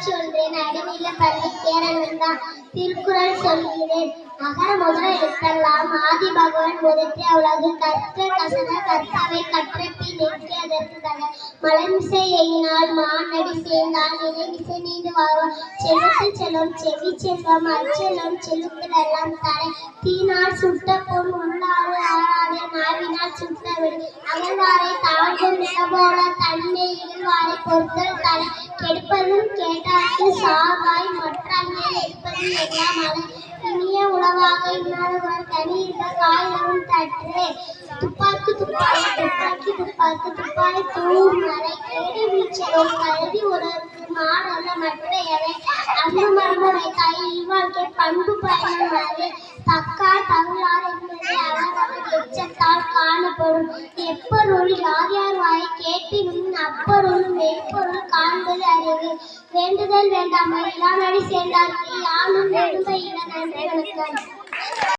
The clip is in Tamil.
சொல்றேன் அடிநில பள்ளி கேரளம் தான் திருக்குறள் சொல்கிறேன். அகர முதல எழுத்தெல்லாம் ஆதி பகவான் முதற்றே உலகு கற்ற கசன கற்றாவை கற்றப்பி நிற்க அதற்கு தக மலமிசை எயினால் மானடி சேர்ந்தால் நிலைமிசை நீண்டு வாழ்வார் செலுத்து செல்வம் செவி செல்வம் அச்செல்வம் செல்லுத்திடெல்லாம் தலை. தீனால் சுட்ட பொன் உள்ளாறு ஆறாதே. நாவினால் சுட்ட விடு. அகழ்வாரை தாழ்வும் நிலபோல தன்மை இகழ்வாரை பொறுத்தல் தலை. கெடுப்பதும் கேட்டார்க்கு சாவாய் மற்றங்கே எடுப்பதும் எல்லாம் அலை இனிய உணவாக இன்னாதவர் தனி இருக்க காயிலும் தற்று. துப்பாக்கி துப்பாய் துப்பாக்கி துப்பாக்கி துப்பாக்கி தூர் மறை. கேடு வீச்சலும் கருதி உணர்வு மாடல்ல மற்ற எவை. அன்பு மரபுரை வைத்தாய் இவ்வாழ்க்கை பண்பு பயணம் அது தக்கால் தகுலார் என்பது அவரவர் எச்சத்தால் காணப்படும். எப்பொருள் யார் யார் வாயை கேட்டினும் அப்பொருள் மெய்ப்பொருள் காண்பது போது வேண்டுதல் வேண்டாம் இல்லாமடி யாரும் யானும் நெடுமையில நன்றி வணக்கம்